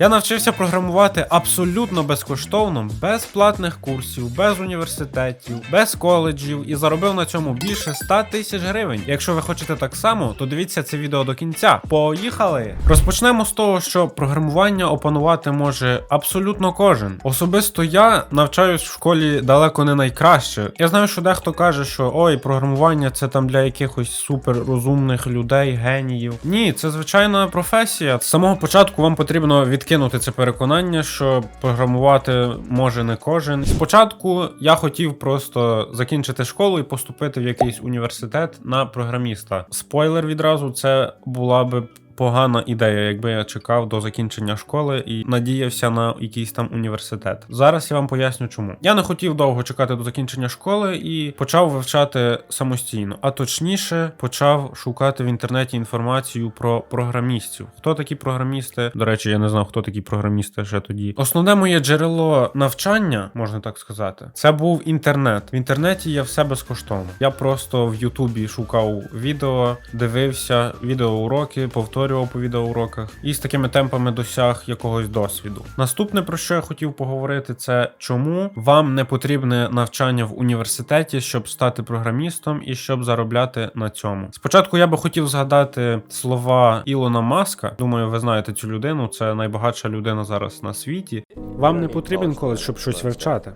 Я навчився програмувати абсолютно безкоштовно, без платних курсів, без університетів, без коледжів і заробив на цьому більше 100 тисяч гривень. Якщо ви хочете так само, то дивіться це відео до кінця. Поїхали! Розпочнемо з того, що програмування опанувати може абсолютно кожен. Особисто я навчаюсь в школі далеко не найкраще. Я знаю, що дехто каже, що ой, програмування це там для якихось суперрозумних людей, геніїв. Ні, це звичайна професія. З самого початку вам потрібно відкинути це переконання, що програмувати може не кожен. Спочатку я хотів просто закінчити школу і поступити в якийсь університет на програміста. Спойлер відразу, це була би. Погана ідея, якби я чекав до закінчення школи і надіявся на якийсь там університет. Зараз я вам поясню, чому я не хотів довго чекати до закінчення школи і почав вивчати самостійно, а точніше почав шукати в інтернеті інформацію про програмістів. Хто такі програмісти? До речі, я не знав, хто такі програмісти ще тоді. Основне моє джерело навчання, можна так сказати, це був інтернет. В інтернеті є все безкоштовно. Я просто в Ютубі шукав відео, дивився відеоуроки, повторював по відеоуроках і з такими темпами досяг якогось досвіду. Наступне про що я хотів поговорити, це чому вам не потрібне навчання в університеті, щоб стати програмістом і щоб заробляти на цьому. Спочатку я би хотів згадати слова Ілона Маска. Думаю, ви знаєте цю людину. Це найбагатша людина зараз на світі. Вам не потрібен коледж, щоб щось вивчати.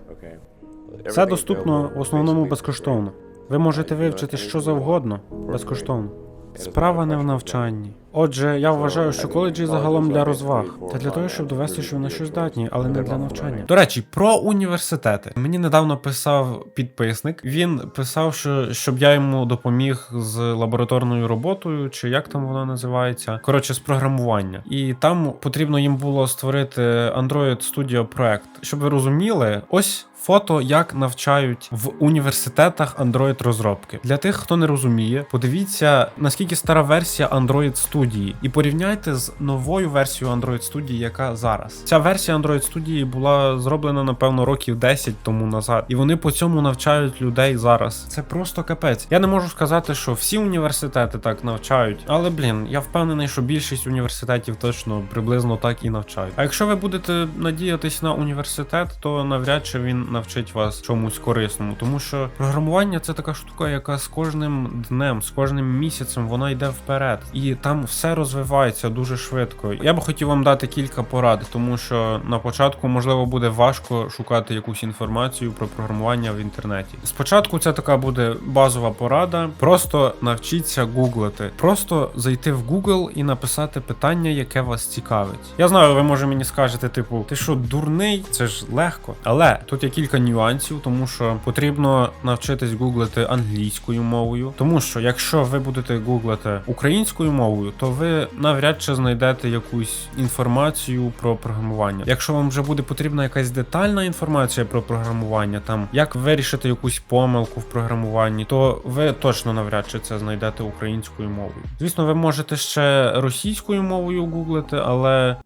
Це доступно в основному безкоштовно. Ви можете вивчити що завгодно безкоштовно. Справа не в навчанні. Отже, я вважаю, що коледжі загалом для розваг та для того, щоб довести, що вони щось здатні, але не для навчання. До речі, про університети мені недавно писав підписник. Він писав, що щоб я йому допоміг з лабораторною роботою, чи як там вона називається. Коротше, з програмування. І там потрібно їм було створити Android Studio проект. Щоб ви розуміли, ось. Фото, як навчають в університетах Android розробки. Для тих, хто не розуміє, подивіться наскільки стара версія Android Studio, і порівняйте з новою версією Android Studio, яка зараз. Ця версія Android Studio була зроблена напевно років 10 тому назад, і вони по цьому навчають людей зараз. Це просто капець. Я не можу сказати, що всі університети так навчають, але блін, я впевнений, що більшість університетів точно приблизно так і навчають. А якщо ви будете надіятись на університет, то навряд чи він навчить вас чомусь корисному, тому що програмування це така штука, яка з кожним днем, з кожним місяцем вона йде вперед, і там все розвивається дуже швидко. Я би хотів вам дати кілька порад, тому що на початку можливо буде важко шукати якусь інформацію про програмування в інтернеті. Спочатку це така буде базова порада. Просто навчіться гуглити, просто зайти в Google і написати питання, яке вас цікавить. Я знаю, ви може мені скажете, типу, ти що, дурний? Це ж легко, але тут є кілька нюансів, тому що потрібно навчитись гуглити англійською мовою, тому що якщо ви будете гуглити українською мовою, то ви навряд чи знайдете якусь інформацію про програмування. Якщо вам вже буде потрібна якась детальна інформація про програмування, там як вирішити якусь помилку в програмуванні, то ви точно навряд чи це знайдете українською мовою. Звісно, ви можете ще російською мовою гуглити, але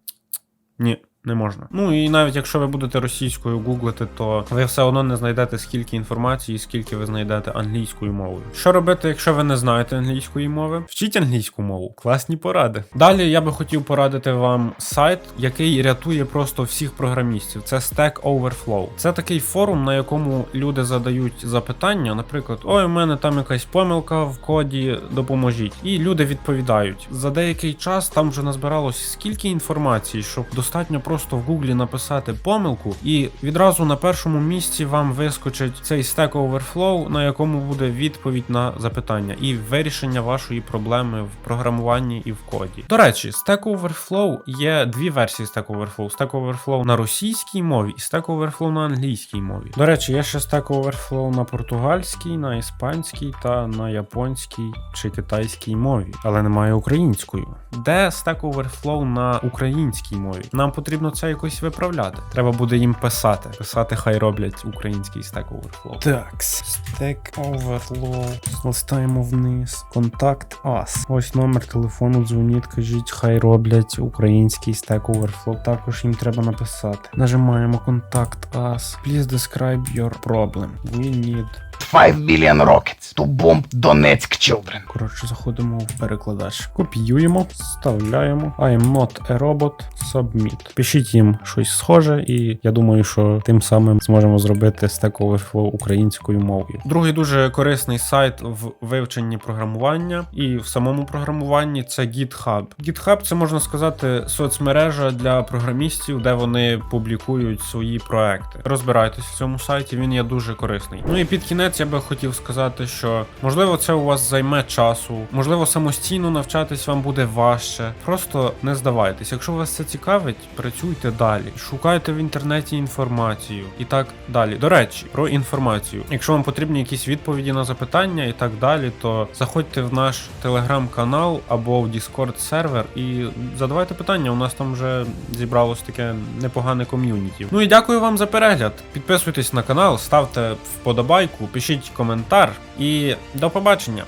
ні. Не можна. Ну і навіть якщо ви будете російською гуглити, то ви все одно не знайдете скільки інформації, скільки ви знайдете англійською мовою. Що робити, якщо ви не знаєте англійської мови? Вчіть англійську мову. Класні поради. Далі я би хотів порадити вам сайт, який рятує просто всіх програмістів. Це Stack Overflow. Це такий форум, на якому люди задають запитання. Наприклад, ой, у мене там якась помилка в коді, допоможіть. І люди відповідають. За деякий час там вже назбиралось скільки інформації, щоб достатньо просто просто в гуглі написати помилку, і відразу на першому місці вам вискочить цей Stack Overflow, на якому буде відповідь на запитання і вирішення вашої проблеми в програмуванні і в коді. До речі, Stack Overflow є дві версії Stack Overflow. Stack Overflow на російській мові і Stack Overflow на англійській мові. До речі, є ще Stack Overflow на португальській, на іспанській та на японській чи китайській мові, але немає української. Де Stack Overflow на українській мові? Нам потрібно це якось виправляти. Треба буде їм писати. Писати, хай роблять український Stack Overflow. Так, Stack Overflow. Листаємо вниз. Контакт Us. Ось номер телефону, дзвоніть, кажіть, хай роблять український Stack Overflow. Також їм треба написати. Нажимаємо контакт Us. Please describe your problem. We need 5 billion rockets to bomb Donetsk children. Коротше, заходимо в перекладач. Копіюємо, вставляємо. I am not a robot. Submit. Пишіть їм щось схоже, і я думаю, що тим самим зможемо зробити Stack Overflow українською мовою. Другий дуже корисний сайт в вивченні програмування і в самому програмуванні це GitHub. GitHub це можна сказати соцмережа для програмістів, де вони публікують свої проекти. Розбирайтесь в цьому сайті, він є дуже корисний. Ну і під кінець я би хотів сказати, що можливо це у вас займе часу, можливо, самостійно навчатись вам буде важче. Просто не здавайтесь. Якщо вас це цікавить, працюйте далі, шукайте в інтернеті інформацію і так далі. До речі, про інформацію. Якщо вам потрібні якісь відповіді на запитання і так далі, то заходьте в наш телеграм-канал або в Discord сервер і задавайте питання. У нас там вже зібралось таке непогане ком'юніті. Ну і дякую вам за перегляд. Підписуйтесь на канал, ставте вподобайку, пишіть коментар і до побачення.